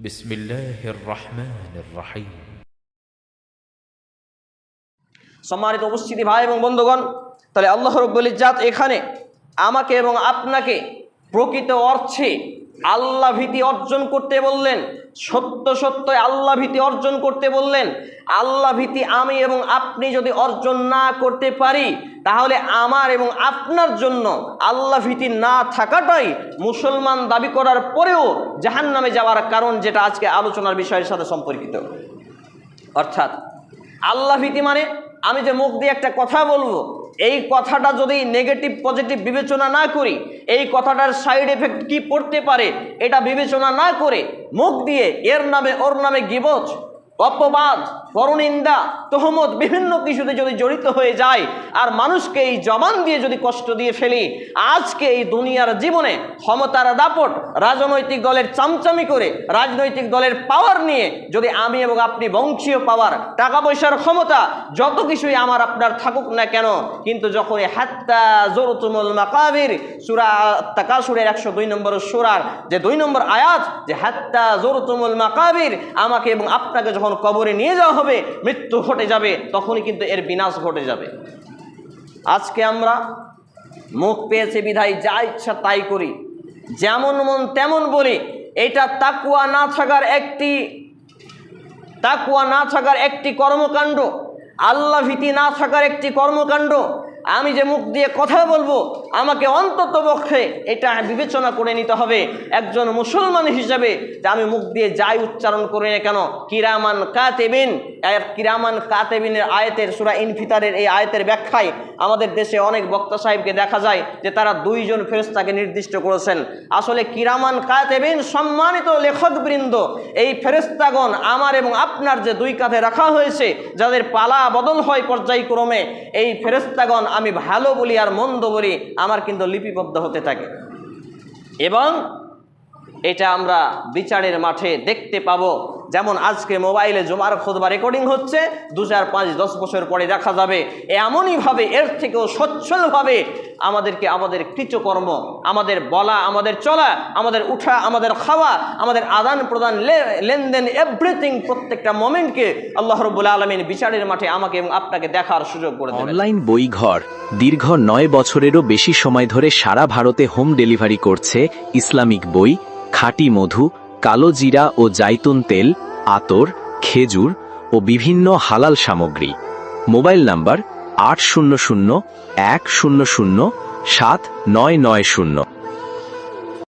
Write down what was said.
بسم الله الرحمن الرحيم সম্মানিত উপস্থিতি ভাই এবং বন্ধুগণ তাহলে আল্লাহ রব্বুল ইজ্জাত এখানে আমাকে এবং আপনাকে প্রকৃত অর্থে আল্লাহ ভীতি অর্জন করতে বললেন, সত্য সত্য আল্লাহ ভীতি অর্জন করতে বললেন। আল্লাহ ভীতি আমি এবং আপনি যদি অর্জন না করতে পারি, তাহলে আমার এবং আপনার জন্য আল্লাহ ভীতি না থাকাটাই মুসলমান দাবি করার পরেও জাহান্নামে যাওয়ার কারণ যেটা আজকে আলোচনার বিষয়ের সাথে সম্পর্কিত। অর্থাৎ, আল্লাহ ভীতি মানে আমি যে মুখ দিয়ে একটা কথা বলব এই কথাটা যদি নেগেটিভ পজিটিভ বিবেচনা না করি, এই কথাটার সাইড এফেক্ট কি পড়তে পারে, এটা বিবেচনা না করে মুখ দিয়ে এর নামে ওর নামে গিবজ অপবাদ, পরনিন্দা, তহমত বিভিন্ন কিছুতে যদি জড়িত হয়ে যায় আর মানুষকে এই জবান দিয়ে যদি কষ্ট দিয়ে ফেলি, আজকে এই দুনিয়ার জীবনে ক্ষমতার দাপট, রাজনৈতিক দলের চামচামি করে, রাজনৈতিক দলের পাওয়ার নিয়ে যদি আমি এবং আপনি বংশীয় পাওয়ার টাকা পয়সার ক্ষমতা, যত কিছুই আমার আপনার থাকুক না কেন, কিন্তু যখন হাত্তা জোরতুমুল মাকাবির, সুরা তাকাসুরের একশো দুই নম্বর সুরার যে দুই নম্বর আয়াত, যে হাত্তা জোরতুমুল মাকাবির, আমাকে এবং আপনাকে যখন কবরে নিয়ে যাওয়া হবে, মৃত্যু ঘটে যাবে, তখনই কিন্তু এর বিনাশ ঘটে যাবে। আজকে আমরা মুখ পেয়েছে বিধায়, যা ইচ্ছা তাই করি। যেমন মন তেমন বলি। এটা তাকুয়া না থাকার একটি তাকুয়া না থাকার একটি কর্মকাণ্ড। আল্লাহ ভীতি না থাকার একটি কর্মকাণ্ড। আমি যে মুখ দিয়ে কথা বলব, আমাকে অন্তত পক্ষে এটা বিবেচনা করে নিতে হবে। একজন মুসলমান হিসাবে যে আমি মুখ দিয়ে যাই উচ্চারণ করি না কেন? কিরামান কাতেবিন কিরামান কাতেবিনের আয়তের সুরা ইনফিতারের এই আয়তের ব্যাখ্যায় আমাদের দেশে অনেক বক্তা সাহেবকে দেখা যায় যে তারা দুইজন ফেরেস্তাকে নির্দিষ্ট করেছেন। আসলে কিরামান কাতেবিন সম্মানিত লেখকবৃন্দ, এই ফেরেস্তাগণ আমার এবং আপনার যে দুই কাঁধে রাখা হয়েছে, যাদের পালা বদল হয় পর্যায়ক্রমে, এই ফেরেস্তাগণ আমি ভালো বলি আর মন্দ বলি আমার কিন্তু লিপিবদ্ধ হতে থাকে। এবং এটা আমরা বিচারের মাঠে দেখতে পাবো। যেমন আজকে মোবাইলে জমার খোদবা রেকর্ডিং হচ্ছে দু চার পাঁচ, দশ বছর পরে দেখা যাবে। এমনইভাবে এর থেকেও সচ্ছলভাবে আমাদেরকে আমাদের কৃতকর্ম, আমাদের বলা, আমাদের চলা, আমাদের উঠা, আমাদের খাওয়া, আমাদের আদান প্রদান লেনদেন এভরিথিং প্রত্যেকটা মোমেন্টকে আল্লাহ রবুল আলমিন বিচারের মাঠে আমাকে এবং আপনাকে দেখার সুযোগ করে অনলাইন বইঘর দীর্ঘ নয় বছরেরও বেশি সময় ধরে সারা ভারতে হোম ডেলিভারি করছে ইসলামিক বই খাঁটি মধু, কালো জিরা ও জাইতুন তেল, আতর, খেজুর ও বিভিন্ন হালাল সামগ্রী। মোবাইল নাম্বার আট শূন্য শূন্য এক শূন্য শূন্য সাত নয় নয় শূন্য।